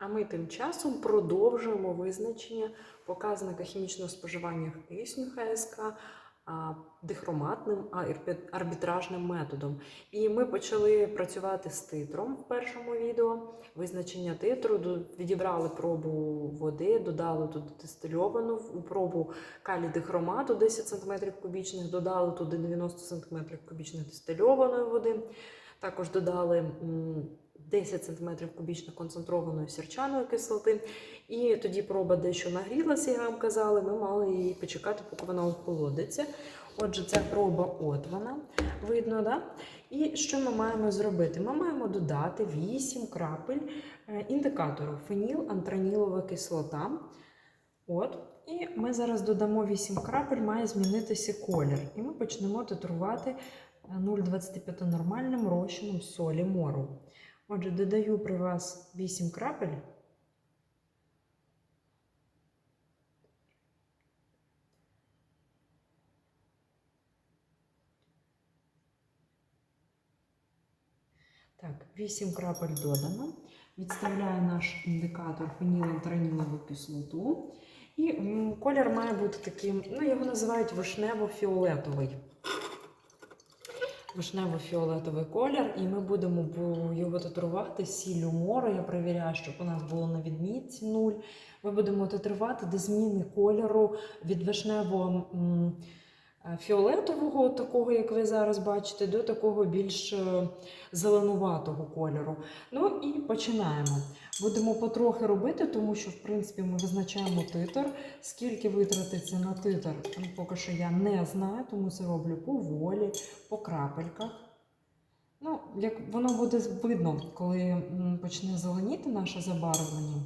А ми тим часом продовжуємо визначення показника хімічного споживання кисню ХСК дихроматним арбітражним методом. І ми почали працювати з титром в першому відео. Визначення титру, відібрали пробу води, додали туди дистильовану пробу калій дихромату 10 см кубічних, додали туди 90 см кубічних дистильованої води. Також додали 10 см кубічних концентрованої сірчаної кислоти. І тоді проба дещо нагрілася, як вам казали, ми мали її почекати, поки вона охолодиться. Отже, ця проба от вона, видно, да? І що ми маємо зробити? Ми маємо додати 8 крапель е, індикатору феніл антранілова кислота. От. І ми зараз додамо 8 крапель, має змінитися колір. І ми почнемо титрувати е, 0,25 нормальним розчином солі мору. Отже, додаю при вас 8 крапель. Так, 8 крапель додано. Відставляю наш індикатор фенілантранілову кислоту. І колір має бути таким, ну його називають вишнево-фіолетовий. Вишнево-фіолетовий колір, і ми будемо бу- його титрувати сіллю мору. Я перевіряю, щоб у нас було на відмітці 0. Ми будемо титрувати до зміни кольору від вишнево е, фіолетового, такого, як ви зараз бачите, до такого більш е, зеленуватого кольору. Ну і починаємо. Будемо потрохи робити, тому що, в принципі, ми визначаємо титр. Скільки витратиться на титр, ну, поки що я не знаю, тому це роблю поволі, по крапельках. Ну, як воно буде видно, коли почне зеленіти наше забарвлення.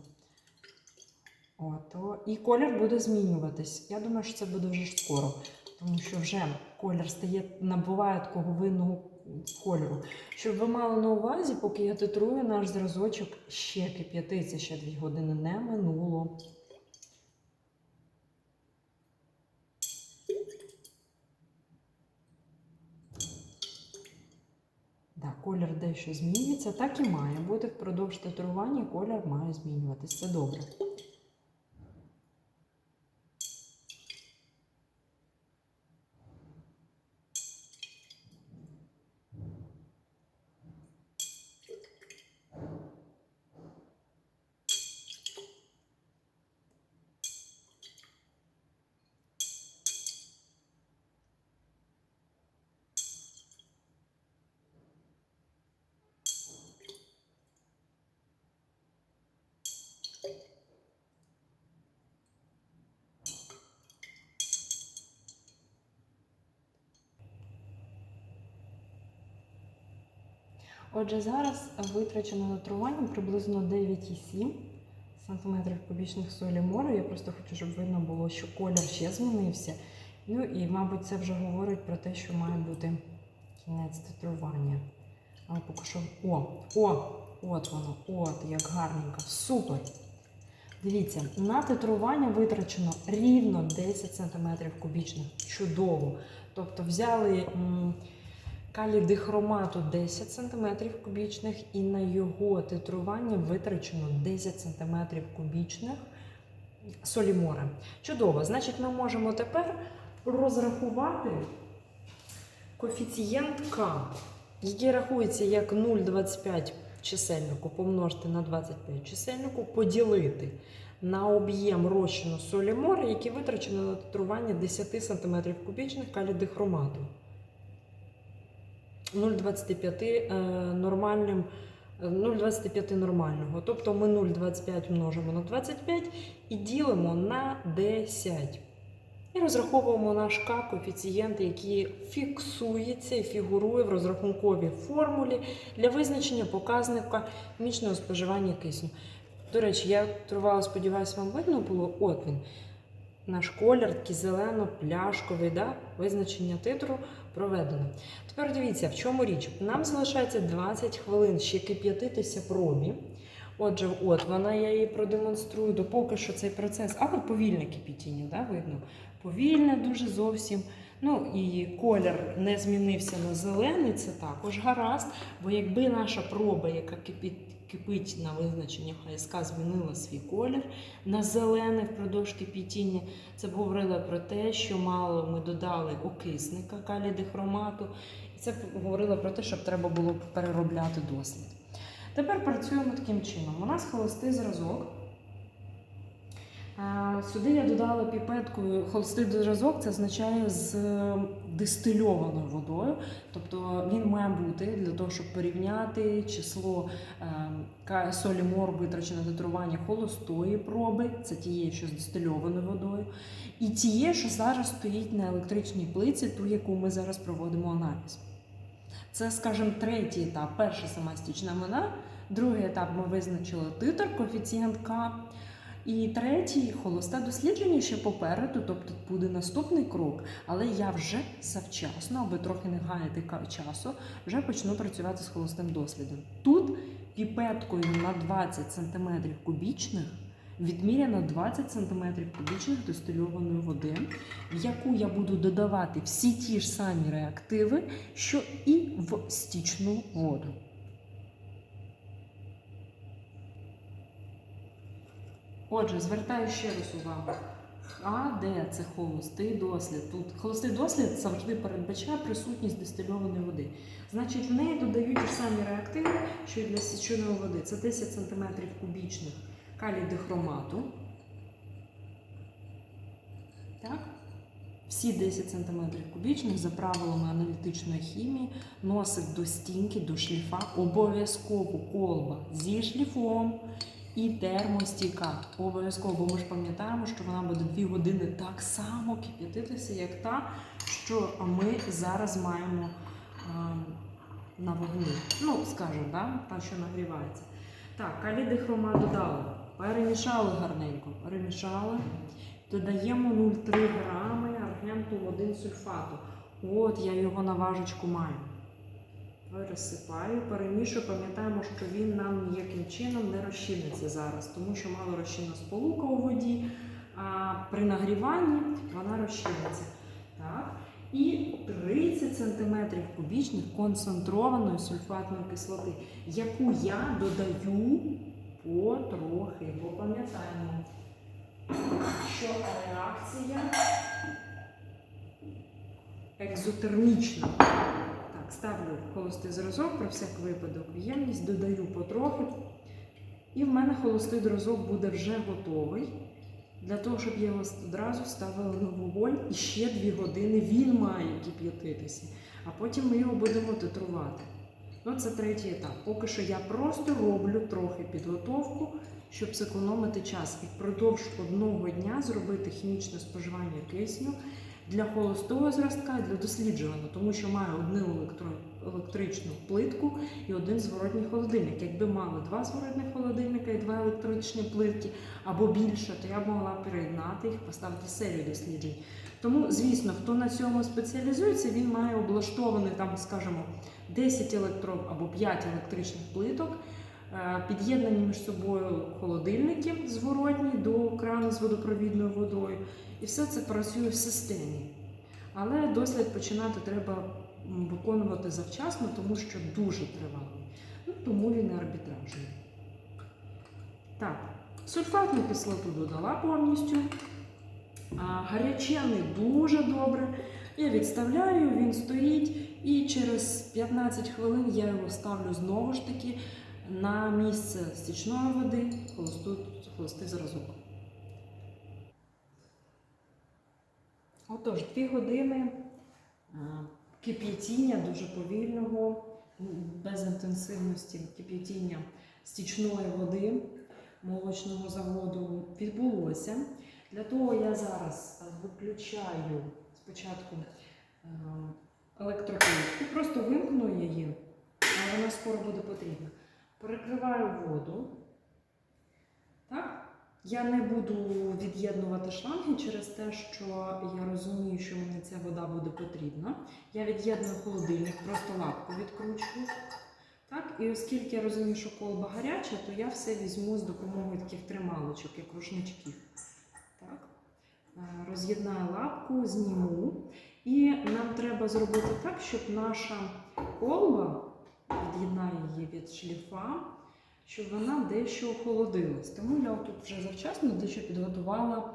Ото. І колір буде змінюватись. Я думаю, що це буде вже скоро, тому що вже колір стає, набуває такого винного кольору. Щоб ви мали на увазі, поки я титрую наш зразочок ще кип'ятиться, ще 2 години не минуло. Да, колір дещо змінюється, так і має бути впродовж титрування, колір має змінюватись. Це добре. Отже, зараз витрачено на трування приблизно 9,7 см кубічних солі моря. Я просто хочу, щоб видно було, що колір ще змінився. Ну і, мабуть, це вже говорить про те, що має бути кінець титрування. Але поки що. О, о, от воно, от, як гарненько. Супер! Дивіться, на титрування витрачено рівно 10 см кубічних. Чудово. Тобто взяли калій дихромату 10 см кубічних і на його титрування витрачено 10 см кубічних солі моря. Чудово. Значить, ми можемо тепер розрахувати коефіцієнт К, який рахується як 0,25 чисельнику помножити на 25 чисельнику, поділити на об'єм розчину солі моря, який витрачено на титрування 10 см кубічних калій дихромату. 0,25 е, нормальним. е, 0,25 нормального. Тобто ми 0,25 множимо на 25 і ділимо на 10. І розраховуємо наш К коефіцієнт, який фіксується і фігурує в розрахунковій формулі для визначення показника хімічного споживання кисню. До речі, я тривала, сподіваюся, вам видно було. От він. Наш колір такий зелено-пляшковий, да? визначення титру проведено. Тепер дивіться, в чому річ. Нам залишається 20 хвилин ще кип'ятитися пробі. Отже, от вона, я її продемонструю, допоки що цей процес, але повільне кипітіння, да, видно. Повільне дуже зовсім. Ну і колір не змінився на зелений, це також гаразд. Бо якби наша проба, яка кипі- кипить на визначення ХСК, змінила свій колір на зелений впродовж кипітіння. Це говорило про те, що мало ми додали окисника калідихромату. Це говорило про те, щоб треба було переробляти дослід. Тепер працюємо таким чином. У нас холостий зразок. Сюди я додала піпеткою холостий зразок, це означає з дистильованою водою. Тобто він має бути для того, щоб порівняти число е, солі мор витрачене на титрування холостої проби, це тієї, що з дистильованою водою, і тієї, що зараз стоїть на електричній плиці, ту, яку ми зараз проводимо аналіз. Це, скажімо, третій етап. Перша сама стічна мина, другий етап ми визначили титр, коефіцієнт К. І третій холосте дослідження ще попереду, тобто буде наступний крок, але я вже завчасно, аби трохи не гаяти часу, вже почну працювати з холостим дослідом. Тут піпеткою на 20 см кубічних відміряно 20 см кубічних дистильованої води, в яку я буду додавати всі ті ж самі реактиви, що і в стічну воду. Отже, звертаю ще раз увагу. А де це холостий дослід? Тут холостий дослід завжди передбачає присутність дистильованої води. Значить, в неї додають ті самі реактиви, що і для січеної води. Це 10 см кубічних калій дихромату. Так? Всі 10 см кубічних за правилами аналітичної хімії носить до стінки, до шліфа, обов'язково колба зі шліфом і термостійка. Обов'язково, бо ми ж пам'ятаємо, що вона буде 2 години так само кип'ятитися, як та, що ми зараз маємо а, на вогні. Ну, скажімо, да? та, що нагрівається. Так, калідихрома додали. Перемішали гарненько. Перемішали. Додаємо 0,3 грами аргенту 1 сульфату. От я його на важечку маю. Пересипаю, перемішую, пам'ятаємо, що він нам ніяким чином не розчиниться зараз, тому що мало розчинна сполука у воді, а при нагріванні вона розчиниться. Так. І 30 см кубічних концентрованої сульфатної кислоти, яку я додаю потрохи, бо пам'ятаємо, що реакція екзотермічна. Ставлю холостий зразок про всяк випадок в ємність, додаю потрохи. І в мене холостий зразок буде вже готовий. Для того, щоб я його одразу ставила на вогонь і ще 2 години він має кип'ятитися. А потім ми його будемо титрувати. Ну, це третій етап. Поки що я просто роблю трохи підготовку, щоб зекономити час і впродовж одного дня зробити хімічне споживання кисню для холостого зразка для досліджуваного, тому що маю одну електричну плитку і один зворотній холодильник. Якби мали два зворотних холодильника і два електричні плитки або більше, то я б могла приєднати їх, поставити серію досліджень. Тому, звісно, хто на цьому спеціалізується, він має облаштований там, скажімо, 10 електро або 5 електричних плиток. Е, Під'єднані між собою холодильники зворотні до крану з водопровідною водою. І все це працює в системі. Але дослід починати треба виконувати завчасно, тому що дуже тривалий. Ну, тому він арбітражний. Так, сульфатну кислоту додала повністю. А, гарячений дуже добре. Я відставляю, він стоїть, і через 15 хвилин я його ставлю знову ж таки на місце стічної води, холостий зразок. Отож, дві години кип'ятіння дуже повільного, без інтенсивності кип'ятіння стічної води молочного заводу відбулося. Для того я зараз виключаю спочатку е, електроплитку, просто вимкну її, а вона скоро буде потрібна. Перекриваю воду. Так? Я не буду від'єднувати шланги через те, що я розумію, що мені ця вода буде потрібна. Я від'єдную холодильник, просто лапку відкручую. Так? І оскільки я розумію, що колба гаряча, то я все візьму з допомогою таких трималочок, як рушничків. Так? Е, Роз'єднаю лапку, зніму. І нам треба зробити так, щоб наша колба, її від шліфа, щоб вона дещо охолодилась. Тому я тут вже завчасно дещо підготувала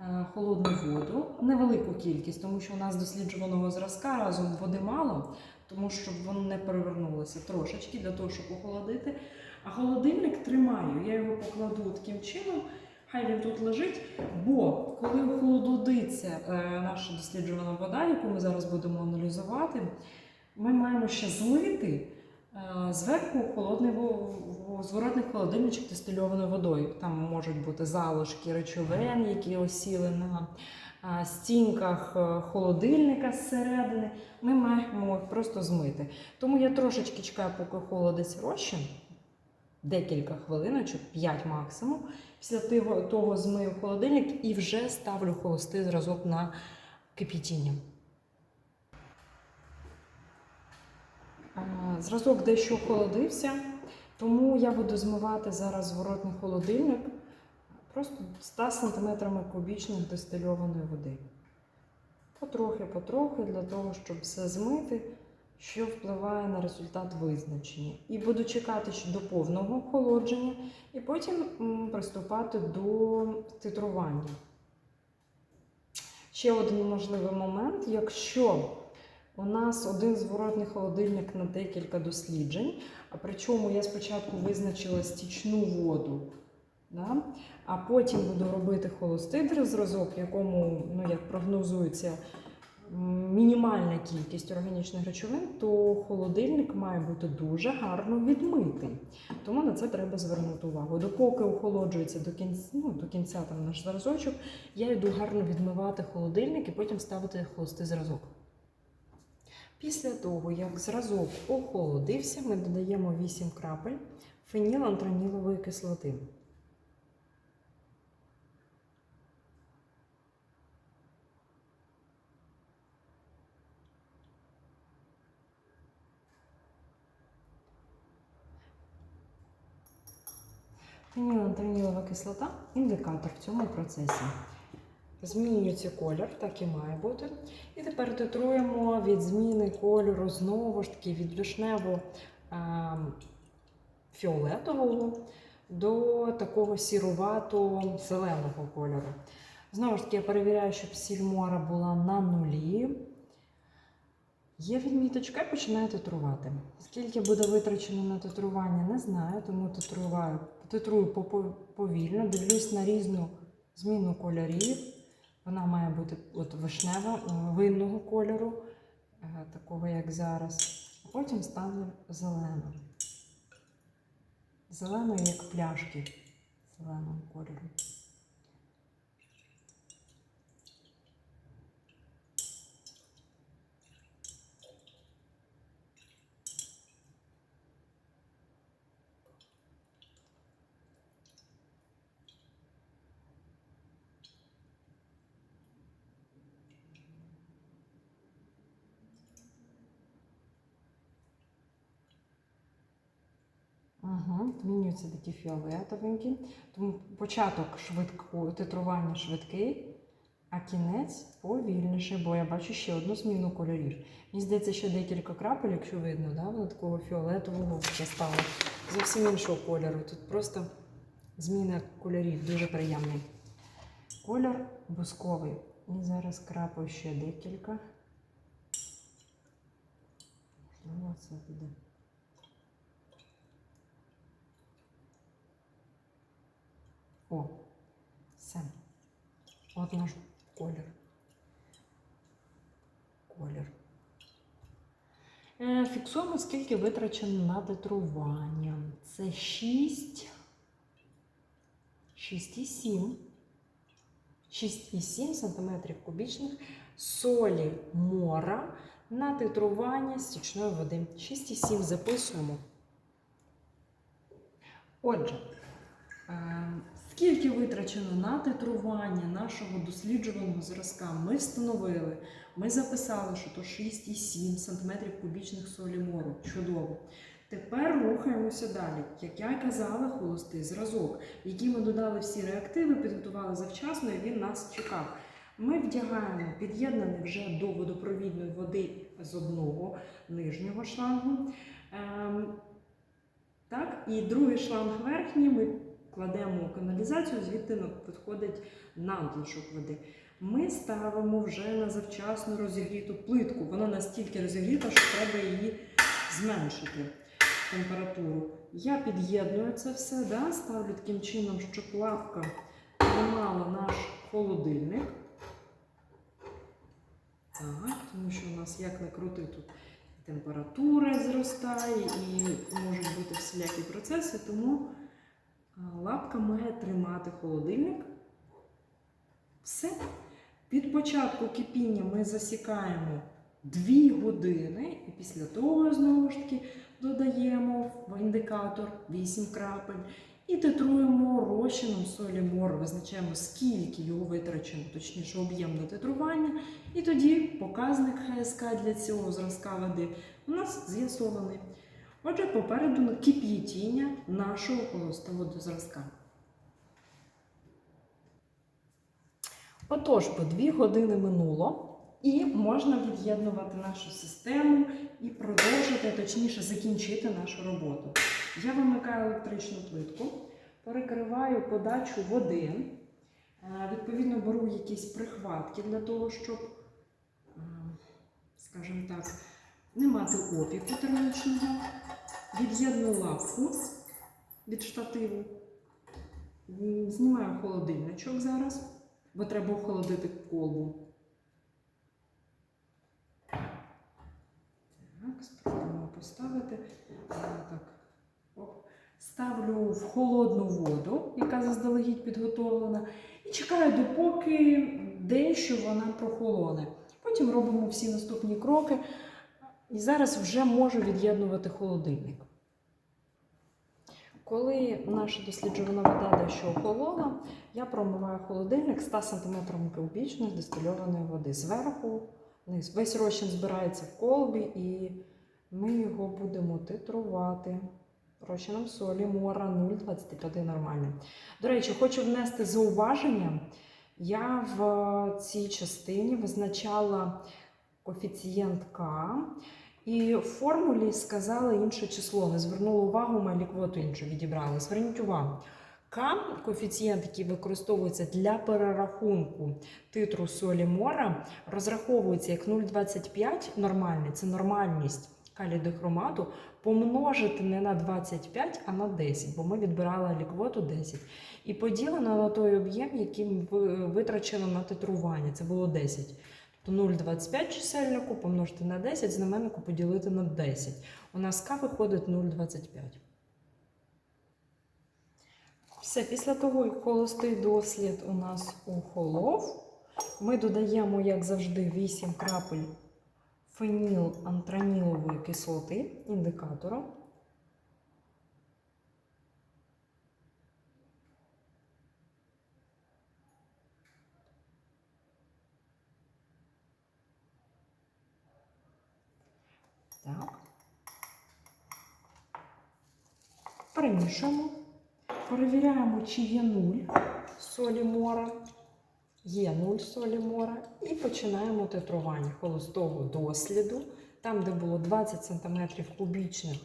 е, холодну воду, невелику кількість, тому що у нас досліджуваного зразка разом води мало, тому щоб воно не перевернулося трошечки для того, щоб охолодити. А холодильник тримаю, я його покладу таким чином, хай він тут лежить, бо коли охолодиться е, наша досліджувана вода, яку ми зараз будемо аналізувати, ми маємо ще злити зверху холодний во- во- зворотний холодильничок дистильованою водою. Там можуть бути залишки речовин, які осіли на е, стінках е, холодильника зсередини. Ми маємо їх просто змити. Тому я трошечки чекаю, поки холодець розчин, декілька хвилиночок, 5 максимум. Після того змию холодильник і вже ставлю холостий зразок на кипітіння. Зразок дещо охолодився, тому я буду змивати зараз зворотний холодильник просто 100 см кубічних дистильованої води. Потрохи, потрохи, для того, щоб все змити, що впливає на результат визначення. І буду чекати до повного охолодження, і потім приступати до титрування. Ще один можливий момент, якщо у нас один зворотний холодильник на декілька досліджень, причому я спочатку визначила стічну воду, да? а потім буду робити холостий зразок, в якому, ну, як прогнозується, мінімальна кількість органічних речовин, то холодильник має бути дуже гарно відмитий. Тому на це треба звернути увагу. Допоки охолоджується до кінця, ну, до кінця там наш зразочок, я йду гарно відмивати холодильник і потім ставити холостий зразок. Після того, як зразок охолодився, ми додаємо 8 крапель фенілантранілової кислоти. Фенілантранілова кислота індикатор в цьому процесі. Змінюється колір, так і має бути. І тепер титруємо від зміни кольору знову ж таки від вишнево фіолетового до такого сірувато зеленого кольору. Знову ж таки, я перевіряю, щоб сіль мора була на нулі. Є відміточка і починаю титрувати. Скільки буде витрачено на титрування, не знаю, тому титрую повільно, дивлюсь на різну зміну кольорів. Вона має бути от вишнева, е, винного кольору, е, такого як зараз. А потім стане зеленим. Зеленою, як пляшки зеленого кольору. Угу, змінюються такі фіолетовенькі. Тому початок швидко, титрування швидкий, а кінець повільніший, бо я бачу ще одну зміну кольорів. Мені здається, що декілька крапель, якщо видно, да, воно такого фіолетового вже стало зовсім іншого кольору. Тут просто зміна кольорів дуже приємний. Колір бусковий. І зараз крапаю ще декілька. Можливо, це буде. О, все. От наш колір. Колір. Е, Фіксуємо, скільки витрачено на титрування. Це 6, 6,7. 6,7 см кубічних солі мора на титрування стічної води. 6,7 записуємо. Отже, Е, Скільки витрачено на титрування нашого досліджуваного зразка, ми встановили, ми записали, що то 6,7 см кубічних солі мору. Чудово. Тепер рухаємося далі. Як я казала, холостий зразок, який ми додали всі реактиви, підготували завчасно, і він нас чекав. Ми вдягаємо під'єднаний вже до водопровідної води з одного нижнього шлангу. ем, Так? І другий шланг верхній ми кладемо каналізацію, звідти підходить надлишок води. Ми ставимо вже на завчасно розігріту плитку. Вона настільки розігріта, що треба її зменшити температуру. Я під'єдную це все, да? ставлю таким чином, щоб лавка тримала наш холодильник. Так, тому що у нас як не крути тут температура зростає і можуть бути всілякі процеси, тому лапка має тримати холодильник. Все. Від початку кипіння ми засікаємо 2 години, і після того знову ж таки додаємо в індикатор 8 крапель і титруємо розчином солі мор, визначаємо, скільки його витрачено, точніше об'єм на титрування. І тоді показник ХСК для цього зразка води у нас з'ясований. Отже, попереду кип'ятіння нашого холостого зразка. Отож, по дві години минуло, і можна від'єднувати нашу систему і продовжити, точніше, закінчити нашу роботу. Я вимикаю електричну плитку, перекриваю подачу води. Е, Відповідно, беру якісь прихватки для того, щоб, е, скажімо так, не мати опіку термічного. Від'єдную лапку від штативу. Знімаю холодильничок зараз, бо треба охолодити колбу. Так, спробуємо поставити. Так. Ставлю в холодну воду, яка заздалегідь підготовлена, і чекаю, допоки дещо вона прохолоне. Потім робимо всі наступні кроки. І зараз вже можу від'єднувати холодильник. Коли наша досліджувана вода дещо охолола, я промиваю холодильник 100 см кубічної дистильованої води. Зверху вниз. Весь розчин збирається в колбі, і ми його будемо титрувати розчином солі мора 0,25 нормально. До речі, хочу внести зауваження. Я в цій частині визначала коефіцієнт К. І в формулі сказала інше число, не звернула увагу, малі квоту іншу відібрали. Зверніть увагу. К коефіцієнт, який використовується для перерахунку титру солі мора, розраховується як 0,25 нормальний, це нормальність калідихромату, помножити не на 25, а на 10, бо ми відбирали ліквоту 10. І поділено на той об'єм, яким ви- витрачено на титрування. Це було 10. Тобто 0,25 чисельнику помножити на 10, знаменнику поділити на 10. У нас К виходить 0,25. Все, після того, як холостий дослід у нас охолов, ми додаємо, як завжди, 8 крапель фенілантранілової кислоти індикатором. Так. Перемішуємо. Перевіряємо, чи є нуль солі мора. Є нуль солі мора. І починаємо титрування холостого досліду. Там, де було 20 см кубічних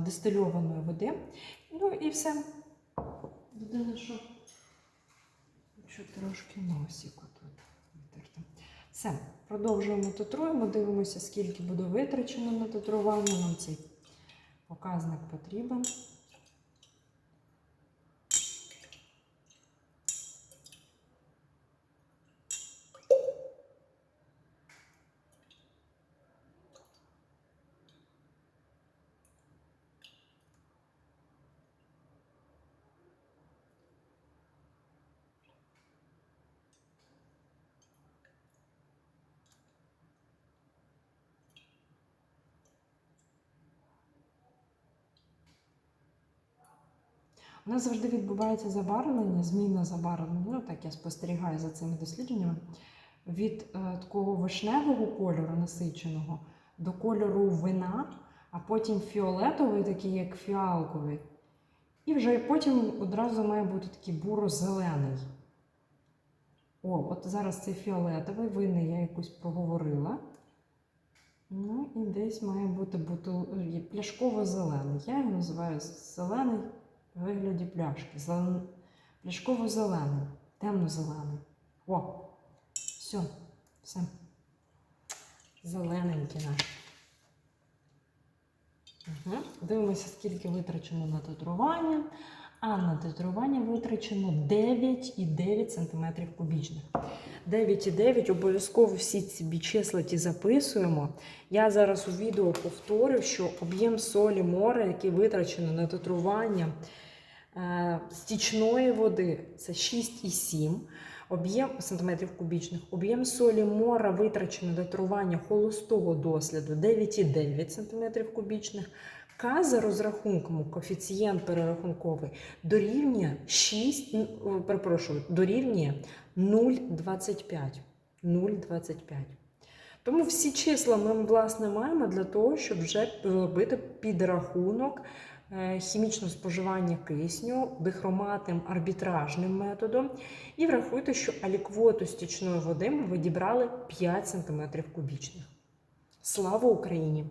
дистильованої води. Ну і все. Єдине, що якщо трошки витерти. Все, продовжуємо татруємо, дивимося, скільки буде витрачено на татрування. Нам цей показник потрібен. У нас завжди відбувається забарвлення, зміна забарвлення. Ну, так я спостерігаю за цими дослідженнями. Від е, такого вишневого кольору насиченого до кольору вина, а потім фіолетовий, такий як фіалковий. І вже потім одразу має бути такий буро-зелений. О, от зараз цей фіолетовий, винний я якось проговорила. Ну і десь має бути бутил... пляшково-зелений. Я його називаю зелений вигляді пляшки. Зелен... Пляшково-зелений, темно-зелений. О, все, все. Зелененький наш. Угу. Дивимося, скільки витрачено на титрування. А на титрування витрачено 9,9 см кубічних. 9,9 обов'язково всі ці числа ті записуємо. Я зараз у відео повторю, що об'єм солі моря, який витрачено на титрування стічної води, це 6,7 об'єм сантиметрів кубічних. Об'єм солі мора витрачено на титрування холостого досліду 9,9 см кубічних. К за розрахунком, коефіцієнт перерахунковий дорівнює 6, н- о, перепрошую, дорівнює 0,25. 0,25. Тому всі числа ми власне маємо для того, щоб вже робити підрахунок е, хімічного споживання кисню дихроматним арбітражним методом. І врахуйте, що аліквоту стічної води ми відібрали 5 см кубічних. Слава Україні!